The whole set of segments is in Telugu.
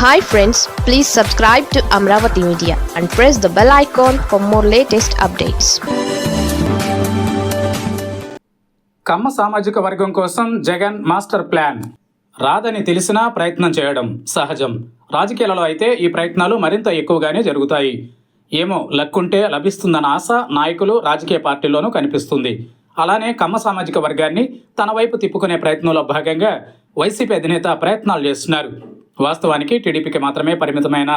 Hi friends please subscribe to Amaravati media and press the bell icon for more latest updates Kamma సామాజిక వర్గం కోసం జగన్ మాస్టర్ ప్లాన్. రాదని తెలిసినా ప్రయత్నం చేయడం సహజం. రాజకీయాలలో అయితే ఈ ప్రయత్నాలు మరింత ఎక్కువగానే జరుగుతాయి. ఏమో లక్కుంటే లభిస్తుందన్న ఆశ నాయకులు రాజకీయ పార్టీల్లోనూ కనిపిస్తుంది. అలానే కమ్మ సామాజిక వర్గాన్ని తన వైపు తిప్పుకునే ప్రయత్నంలో భాగంగా వైసీపీ అధినేత ప్రయత్నాలు చేస్తున్నారు. వాస్తవానికి టీడీపీకి మాత్రమే పరిమితమైన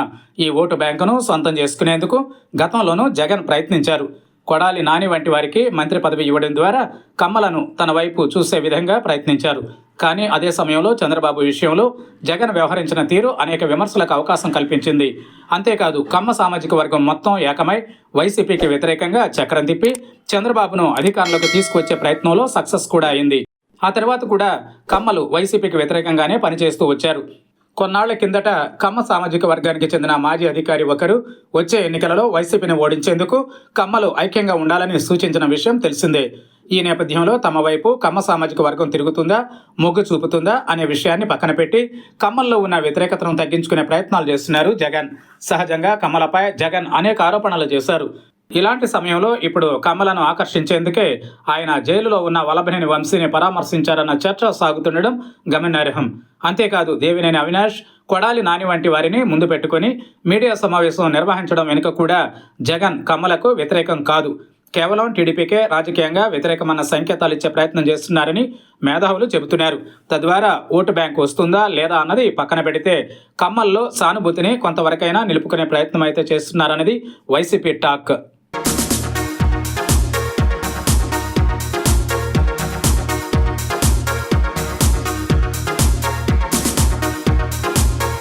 ఈ ఓటు బ్యాంకును సొంతం చేసుకునేందుకు గతంలోనూ జగన్ ప్రయత్నించారు. కొడాలి నాని వంటి వారికి మంత్రి పదవి ఇవ్వడం ద్వారా కమ్మలను తన వైపు చూసే విధంగా ప్రయత్నించారు. కానీ అదే సమయంలో చంద్రబాబు విషయంలో జగన్ వ్యవహరించిన తీరు అనేక విమర్శలకు అవకాశం కల్పించింది. అంతేకాదు కమ్మ సామాజిక వర్గం మొత్తం ఏకమై వైసీపీకి వ్యతిరేకంగా చక్రం తిప్పి చంద్రబాబును అధికారంలోకి తీసుకువచ్చే ప్రయత్నంలో సక్సెస్ కూడా అయింది. ఆ తర్వాత కూడా కమ్మలు వైసీపీకి వ్యతిరేకంగానే పనిచేస్తూ వచ్చారు. కొన్నాళ్ళ కిందట కమ్మ సామాజిక వర్గానికి చెందిన మాజీ అధికారి ఒకరు వచ్చే ఎన్నికలలో వైసీపీని ఓడించేందుకు కమ్మలు ఐక్యంగా ఉండాలని సూచించిన విషయం తెలిసిందే. ఈ నేపథ్యంలో తమ వైపు కమ్మ సామాజిక వర్గం తిరుగుతుందా మొగ్గు చూపుతుందా అనే విషయాన్ని పక్కన పెట్టి కమ్మల్లో ఉన్న వ్యతిరేకతను తగ్గించుకునే ప్రయత్నాలు చేస్తున్నారు జగన్. సహజంగా కమ్మలపై జగన్ అనేక ఆరోపణలు చేశారు. ఇలాంటి సమయంలో ఇప్పుడు కమలను ఆకర్షించేందుకే ఆయన జైలులో ఉన్న వలభనేని వంశీని పరామర్శించారన్న చర్చ సాగుతుండడం గమనార్హం. అంతేకాదు దేవినేని అవినాష్ కొడాలి నాని వంటి వారిని ముందు పెట్టుకొని మీడియా సమావేశం నిర్వహించడం వెనుక కూడా జగన్ కమ్మలకు వ్యతిరేకం కాదు. కేవలం టీడీపీకే రాజకీయంగా వ్యతిరేకమన్న సంకేతాలు ఇచ్చే ప్రయత్నం చేస్తున్నారని మేధావులు చెబుతున్నారు. తద్వారా ఓటు బ్యాంక్ వస్తుందా లేదా అన్నది పక్కన పెడితే కమ్మల్లో సానుభూతిని కొంతవరకైనా నిలుపుకునే ప్రయత్నం అయితే చేస్తున్నారన్నది వైసీపీ టాక్.